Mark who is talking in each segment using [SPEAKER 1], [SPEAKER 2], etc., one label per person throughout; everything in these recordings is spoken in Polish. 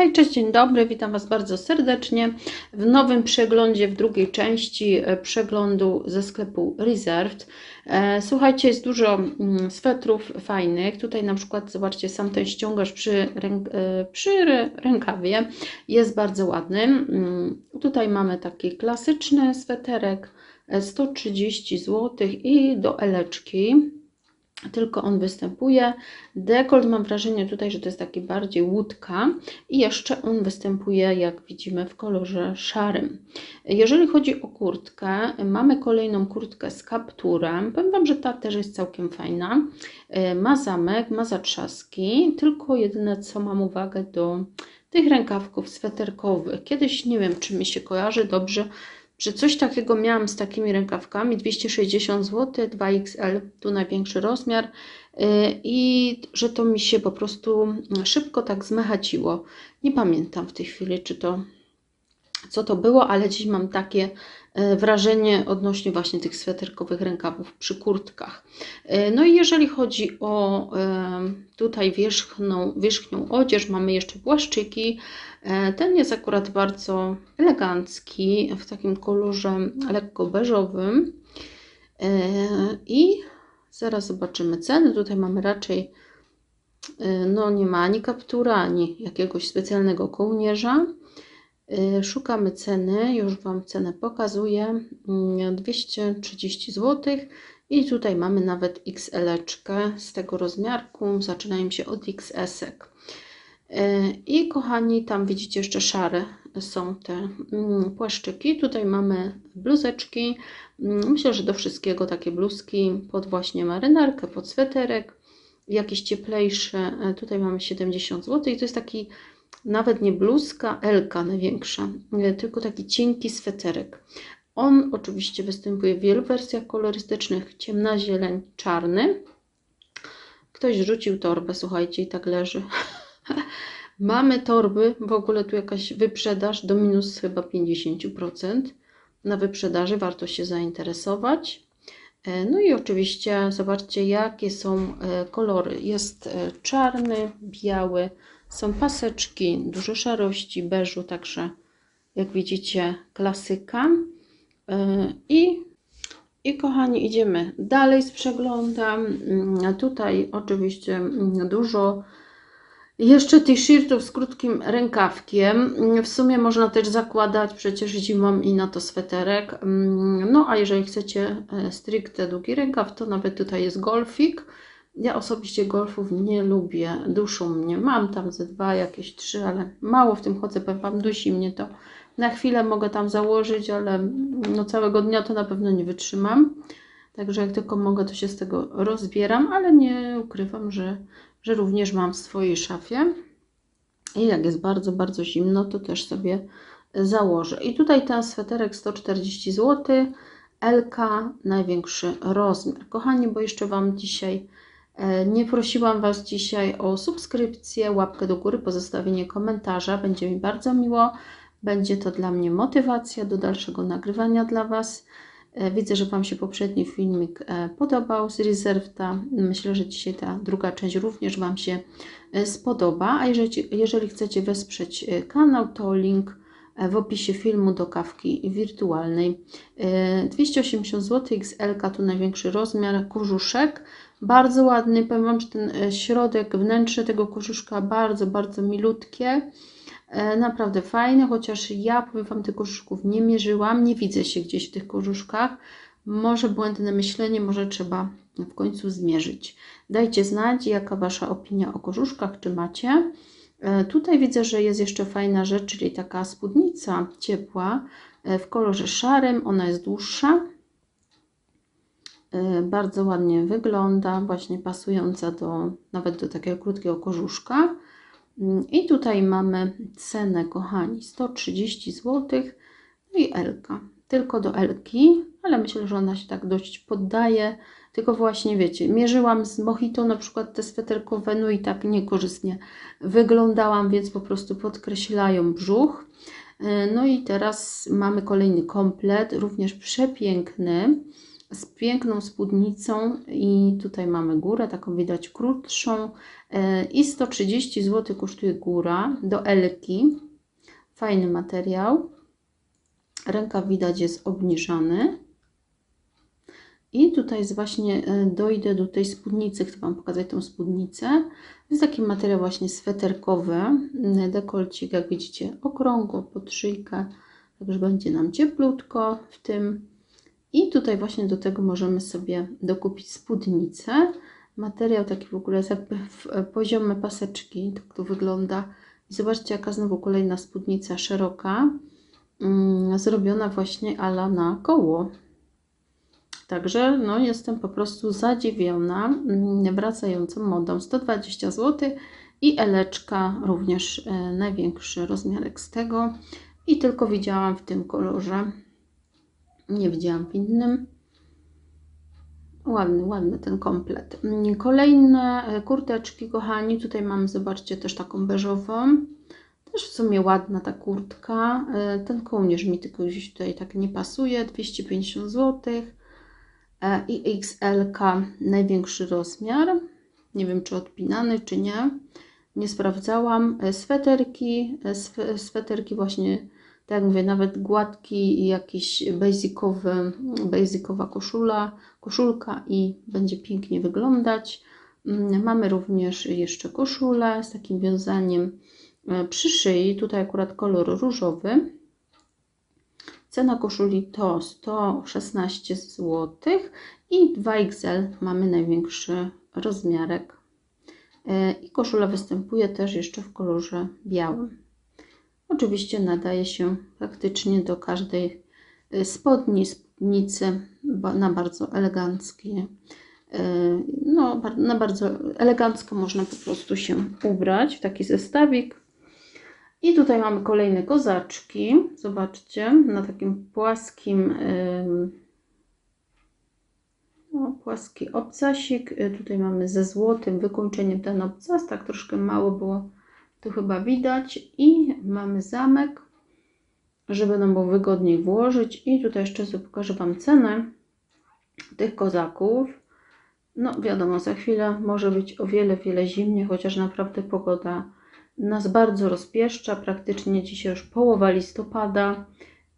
[SPEAKER 1] Hej, cześć, dzień dobry, witam Was bardzo serdecznie w nowym przeglądzie, w drugiej części e, przeglądu ze sklepu Reserved. E, Słuchajcie, jest dużo mm, swetrów fajnych. Tutaj na przykład, zobaczcie, sam ten ściągacz przy, ręk, e, przy rę- rękawie jest bardzo ładny. Mm, Tutaj mamy taki klasyczny sweterek, e, 130 zł i do eleczki tylko on występuje. Dekolt mam wrażenie tutaj, że to jest taki bardziej łódka i jeszcze on występuje, jak widzimy, w kolorze szarym. Jeżeli chodzi o kurtkę, mamy kolejną kurtkę z kapturem. Powiem Wam, że ta też jest całkiem fajna. E, Ma zamek, ma zatrzaski, tylko jedyne co mam uwagę do tych rękawków sweterkowych. Kiedyś nie wiem, czy mi się kojarzy dobrze, że coś takiego miałam z takimi rękawkami 260 zł, 2XL, tu największy rozmiar yy, i że to mi się po prostu szybko tak zmechaciło. Nie pamiętam w tej chwili, czy to co to było, ale dziś mam takie e, wrażenie odnośnie właśnie tych sweterkowych rękawów przy kurtkach. E, No i jeżeli chodzi o e, tutaj wierzchną, wierzchnią odzież, mamy jeszcze płaszczyki. Ten jest akurat bardzo elegancki, w takim kolorze lekko beżowym. I zaraz zobaczymy ceny. Tutaj mamy raczej, no nie ma ani kaptura, ani jakiegoś specjalnego kołnierza. Y, Szukamy ceny, już Wam cenę pokazuję. Mm, 230 zł. I tutaj mamy nawet XL z tego rozmiarku. Zaczynają się od XS. -ek. Y, I kochani, tam widzicie jeszcze szare są te mm, płaszczyki. Tutaj mamy bluzeczki. Mm, Myślę, że do wszystkiego takie bluzki pod właśnie marynarkę, pod sweterek. Jakiś cieplejszy. y, Tutaj mamy 70 zł. I to jest taki nawet nie bluzka, Elka największa, nie, tylko taki cienki sweterek. On oczywiście występuje w wielu wersjach kolorystycznych, ciemna zieleń, czarny. Ktoś rzucił torbę, słuchajcie, i tak leży. Mamy torby, w ogóle tu jakaś wyprzedaż do minus chyba 50% na wyprzedaży, warto się zainteresować. E, No i oczywiście zobaczcie, jakie są e, kolory. Jest e, czarny, biały, są paseczki, dużo szarości, beżu, także jak widzicie klasyka. Yy, I, I kochani, idziemy dalej z przeglądem. Mm, Tutaj oczywiście mm, dużo jeszcze t-shirtów z krótkim rękawkiem. Mm, W sumie można też zakładać przecież zimą i na to sweterek. No a jeżeli chcecie e, stricte długi rękaw, to nawet tutaj jest golfik. Ja osobiście golfów nie lubię, duszą mnie. Mam tam ze dwa, jakieś trzy, ale mało w tym chodzę, powiem Wam, dusi mnie to. Na chwilę mogę tam założyć, ale no całego dnia to na pewno nie wytrzymam. Także jak tylko mogę, to się z tego rozbieram, ale nie ukrywam, że, że również mam w swojej szafie. I jak jest bardzo, bardzo zimno, to też sobie założę. I tutaj ten sweterek 140 zł, LK, największy rozmiar. Kochani, bo jeszcze Wam dzisiaj Nie prosiłam Was dzisiaj o subskrypcję, łapkę do góry, pozostawienie komentarza. Będzie mi bardzo miło. Będzie to dla mnie motywacja do dalszego nagrywania dla Was. E, Widzę, że Wam się poprzedni filmik e, podobał z Reservta. Myślę, że dzisiaj ta druga część również Wam się e, spodoba. A jeżeli, jeżeli chcecie wesprzeć e, kanał, to link e, w opisie filmu do kawki wirtualnej. E, 280 zł XL, tu największy rozmiar, kurzuszek. Bardzo ładny, powiem Wam, że ten e, środek, wnętrze tego kożuszka bardzo, bardzo milutkie. E, Naprawdę fajne, chociaż ja powiem Wam tych kożuszków nie mierzyłam, nie widzę się gdzieś w tych kożuszkach. Może błędne myślenie, może trzeba w końcu zmierzyć. Dajcie znać, jaka Wasza opinia o kożuszkach, czy macie. E, Tutaj widzę, że jest jeszcze fajna rzecz, czyli taka spódnica ciepła w kolorze szarym, ona jest dłuższa. Y, Bardzo ładnie wygląda, właśnie pasująca do nawet do takiego krótkiego kożuszka. Mm, I tutaj mamy cenę, kochani, 130 zł. No i Elka. Tylko do Elki, ale myślę, że ona się tak dość poddaje. Tylko właśnie wiecie, mierzyłam z Mojito na przykład te sweterkowe, no i tak niekorzystnie wyglądałam, więc po prostu podkreślają brzuch. Y, No i teraz mamy kolejny komplet, również przepiękny. Z piękną spódnicą i tutaj mamy górę, taką widać krótszą e, i 130 zł kosztuje góra do Elki. Fajny materiał. Rękaw widać jest obniżany. I tutaj jest właśnie e, dojdę do tej spódnicy, chcę Wam pokazać tą spódnicę. Jest taki materiał właśnie sweterkowy, mm, dekolcik, jak widzicie, okrągło pod szyjkę, także będzie nam cieplutko w tym. I tutaj właśnie do tego możemy sobie dokupić spódnicę. Materiał taki w ogóle jakby w e, poziome paseczki, tak to wygląda. I zobaczcie, jaka znowu kolejna spódnica szeroka, mm, zrobiona właśnie ala na koło. Także no, jestem po prostu zadziwiona mm, wracającą modą. 120 zł i eleczka również e, największy rozmiarek z tego. I tylko widziałam w tym kolorze. Nie widziałam w innym. Ładny, ładny ten komplet. Mm, Kolejne e, kurteczki, kochani. Tutaj mamy, zobaczcie, też taką beżową. Też w sumie ładna ta kurtka. E, Ten kołnierz mi tylko gdzieś tutaj tak nie pasuje. 250 zł. E, I XL największy rozmiar. Nie wiem, czy odpinany, czy nie. Nie sprawdzałam. Sweterki, swe- sweterki właśnie, tak mówię, nawet gładki jakiś basicowy, basicowa koszula, koszulka i będzie pięknie wyglądać. Mm, Mamy również jeszcze koszulę z takim wiązaniem e, przy szyi. Tutaj akurat kolor różowy. Cena koszuli to 116 zł i 2XL mamy największy rozmiarek. E, I koszula występuje też jeszcze w kolorze białym. Oczywiście nadaje się praktycznie do każdej e, spodni, spódnicy na bardzo eleganckie. e, No, na bardzo elegancko można po prostu się ubrać w taki zestawik. I tutaj mamy kolejne kozaczki. Zobaczcie, na takim płaskim, no, płaski obcasik. Y, Tutaj mamy ze złotym wykończeniem ten obcas, tak troszkę mało było, tu chyba widać. I mamy zamek, żeby nam było wygodniej włożyć. I tutaj jeszcze sobie pokażę Wam cenę tych kozaków. No wiadomo, za chwilę może być o wiele, wiele zimniej, chociaż naprawdę pogoda nas bardzo rozpieszcza. Praktycznie dzisiaj już połowa listopada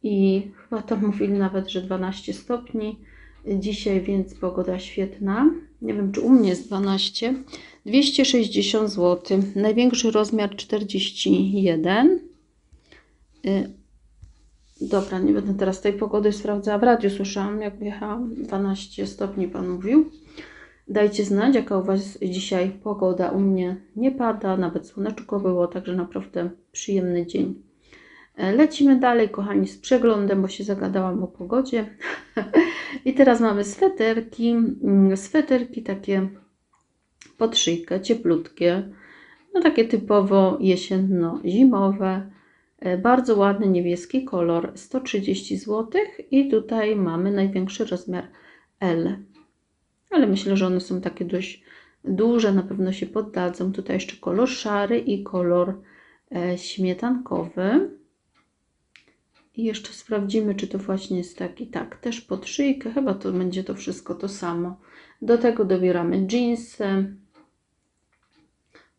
[SPEAKER 1] i chyba to mówili nawet, że 12 stopni dzisiaj, więc pogoda świetna. Nie wiem, czy u mnie jest 12. 260 zł. Największy rozmiar 41. Y, Dobra, nie będę teraz tej pogody sprawdzała. W radiu słyszałam, jak jechałam. 12 stopni pan mówił. Dajcie znać, jaka u Was dzisiaj pogoda. U mnie nie pada, nawet słoneczko było, także naprawdę przyjemny dzień. E, Lecimy dalej, kochani, z przeglądem, bo się zagadałam o pogodzie. I teraz mamy sweterki. Mm, Sweterki takie pod szyjkę, cieplutkie. No takie typowo jesienno-zimowe. E, Bardzo ładny niebieski kolor, 130 zł. I tutaj mamy największy rozmiar L ale myślę, że one są takie dość duże, na pewno się poddadzą. Tutaj jeszcze kolor szary i kolor e, śmietankowy. I jeszcze sprawdzimy, czy to właśnie jest taki, tak, też pod szyjkę, chyba to będzie to wszystko to samo. Do tego dobieramy jeansy,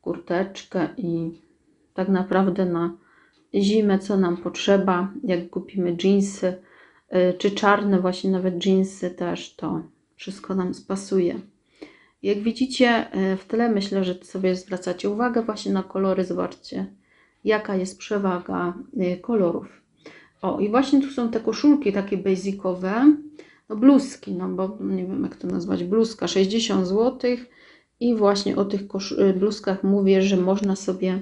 [SPEAKER 1] kurteczkę i tak naprawdę na zimę, co nam potrzeba, jak kupimy jeansy, y, czy czarne właśnie nawet jeansy też, to wszystko nam spasuje. Jak widzicie y, w tle, myślę, że sobie zwracacie uwagę właśnie na kolory. Zobaczcie, jaka jest przewaga y, kolorów. O, i właśnie tu są te koszulki takie basicowe, no bluzki, no bo nie wiem jak to nazwać, bluzka 60 zł i właśnie o tych y, bluzkach mówię, że można sobie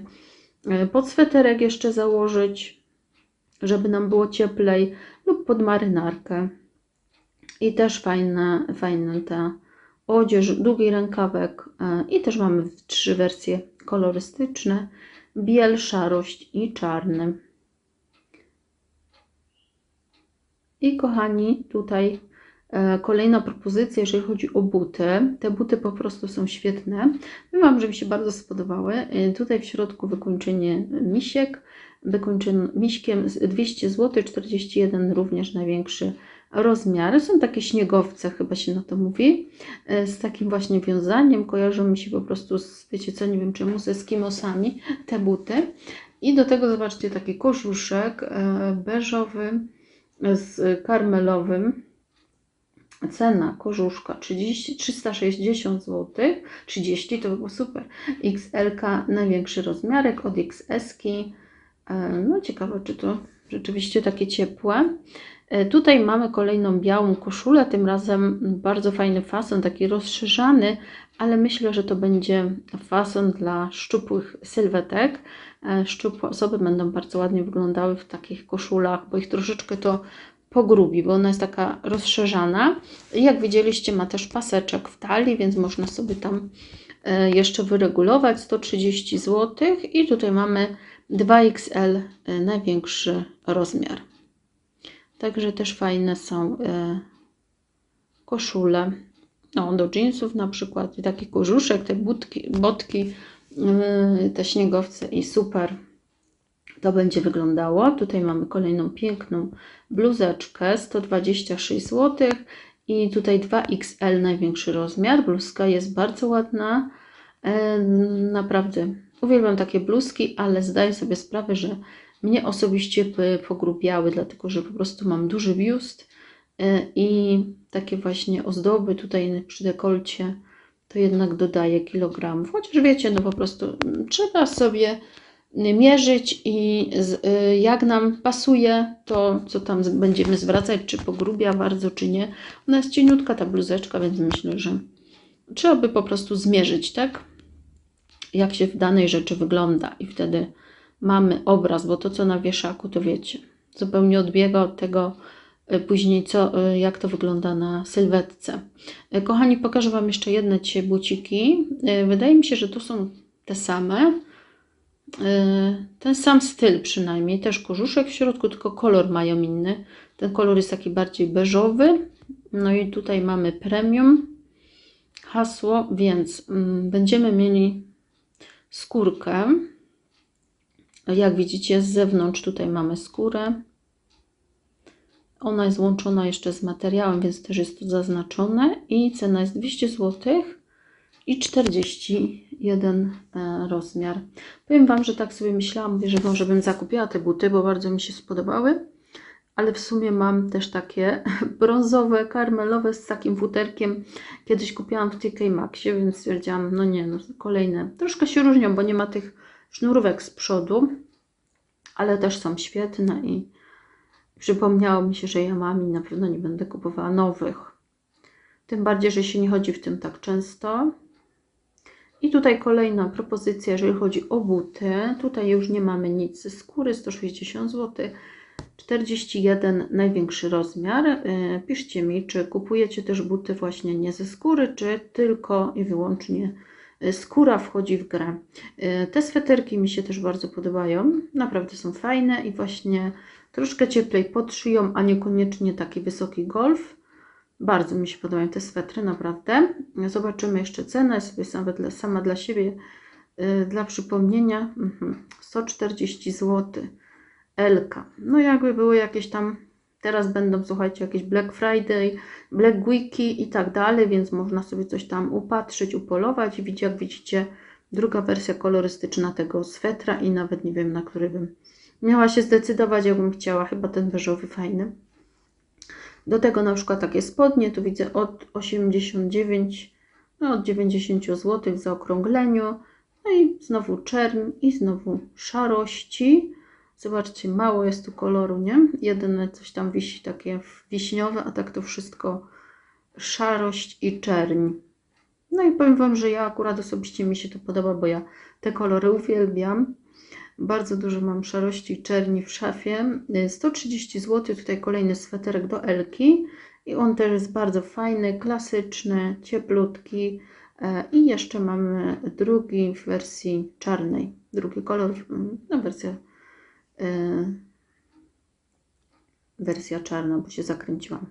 [SPEAKER 1] y, pod sweterek jeszcze założyć, żeby nam było cieplej lub pod marynarkę. I też fajna, fajna ta odzież, długi rękawek e, i też mamy trzy wersje kolorystyczne, biel, szarość i czarny. I kochani, tutaj e, kolejna propozycja, jeżeli chodzi o buty. Te buty po prostu są świetne. Wam, że mi się bardzo spodobały. E, Tutaj w środku wykończenie misiek, wykończone miśkiem z 200 zł, 41 również największy rozmiary. Są takie śniegowce, chyba się na to mówi, e, z takim właśnie wiązaniem. Kojarzą mi się po prostu, z, wiecie co, nie wiem czemu, ze skimosami te buty. I do tego zobaczcie taki kożuszek e, beżowy z karmelowym. Cena kożuszka 30, 360 zł. 30 to by było super. XL największy rozmiarek od XS. -ki. E, No ciekawe, czy to rzeczywiście takie ciepłe. E, Tutaj mamy kolejną białą koszulę, tym razem bardzo fajny fason, taki rozszerzany, ale myślę, że to będzie fason dla szczupłych sylwetek. E, Szczupłe osoby będą bardzo ładnie wyglądały w takich koszulach, bo ich troszeczkę to pogrubi, bo ona jest taka rozszerzana. Jak widzieliście, ma też paseczek w talii, więc można sobie tam e, jeszcze wyregulować 130 zł. I tutaj mamy 2XL, e, największy rozmiar. Także też fajne są koszule. No, do jeansów na przykład, i taki kożuszek, te butki, botki, yy, te śniegowce i super to będzie wyglądało. Tutaj mamy kolejną piękną bluzeczkę, 126 zł i tutaj 2XL największy rozmiar. Bluzka jest bardzo ładna, e, naprawdę uwielbiam takie bluzki, ale zdaję sobie sprawę, że mnie osobiście pogrubiały, dlatego że po prostu mam duży biust i takie właśnie ozdoby tutaj przy dekolcie to jednak dodaje kilogramów. Chociaż wiecie, no po prostu mm, trzeba sobie mierzyć i y, jak nam pasuje, to co tam będziemy zwracać, czy pogrubia bardzo, czy nie. Ona jest cieniutka ta bluzeczka, więc myślę, że trzeba by po prostu zmierzyć, tak? Jak się w danej rzeczy wygląda i wtedy mamy obraz, bo to co na wieszaku, to wiecie, zupełnie odbiega od tego y, później, co, y, jak to wygląda na sylwetce. Y, Kochani, pokażę Wam jeszcze jedne dzisiaj buciki. Y, Wydaje mi się, że to są te same. Y, Ten sam styl przynajmniej, też kożuszek w środku, tylko kolor mają inny. Ten kolor jest taki bardziej beżowy. No i tutaj mamy premium hasło, więc mm, będziemy mieli skórkę. Jak widzicie z zewnątrz tutaj mamy skórę. Ona jest łączona jeszcze z materiałem, więc też jest to zaznaczone i cena jest 200 zł i 41 e, rozmiar. Powiem Wam, że tak sobie myślałam, że może bym zakupiła te buty, bo bardzo mi się spodobały, ale w sumie mam też takie brązowe, karmelowe z takim futerkiem. Kiedyś kupiłam w TK Maxie, więc stwierdziłam, no nie, no kolejne. Troszkę się różnią, bo nie ma tych sznurówek z przodu, ale też są świetne i przypomniało mi się, że ja mam i na pewno nie będę kupowała nowych. Tym bardziej, że się nie chodzi w tym tak często. I tutaj kolejna propozycja, jeżeli chodzi o buty. Tutaj już nie mamy nic ze skóry, 160 zł. 41 największy rozmiar. Yy, Piszcie mi, czy kupujecie też buty właśnie nie ze skóry, czy tylko i wyłącznie y, skóra wchodzi w grę. Yy, Te sweterki mi się też bardzo podobają. Naprawdę są fajne i właśnie troszkę cieplej pod szyją, a niekoniecznie taki wysoki golf. Bardzo mi się podobają te swetry, naprawdę. Zobaczymy jeszcze cenę. Sobie nawet dla, sama dla siebie, yy, dla przypomnienia, mhm, 140 zł. Elka. No jakby były jakieś tam, teraz będą, słuchajcie, jakieś Black Friday, Black Weeki i tak dalej, więc można sobie coś tam upatrzyć, upolować widzicie, jak widzicie, druga wersja kolorystyczna tego swetra i nawet nie wiem, na który bym miała się zdecydować, jakbym chciała, chyba ten beżowy fajny. Do tego na przykład takie spodnie, tu widzę od 89, no od 90 zł w zaokrągleniu. No i znowu czerń i znowu szarości. Zobaczcie, mało jest tu koloru, nie? Jedyne coś tam wisi takie wiśniowe, a tak to wszystko szarość i czerń. No i powiem Wam, że ja akurat osobiście mi się to podoba, bo ja te kolory uwielbiam. Bardzo dużo mam szarości i czerni w szafie. Y, 130 zł, tutaj kolejny sweterek do Elki. I on też jest bardzo fajny, klasyczny, cieplutki. E, I jeszcze mamy drugi w wersji czarnej. Drugi kolor, mm, no wersja, e, wersja czarna, bo się zakręciłam.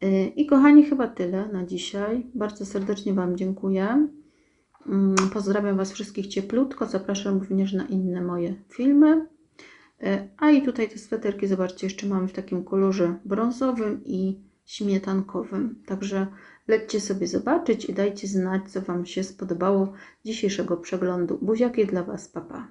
[SPEAKER 1] E, I kochani, chyba tyle na dzisiaj. Bardzo serdecznie Wam dziękuję. Mm, Pozdrawiam Was wszystkich cieplutko. Zapraszam również na inne moje filmy. E, A i tutaj te sweterki, zobaczcie, jeszcze mamy w takim kolorze brązowym i śmietankowym. Także lećcie sobie zobaczyć i dajcie znać, co Wam się spodobało dzisiejszego przeglądu. Buziaki dla Was, papa.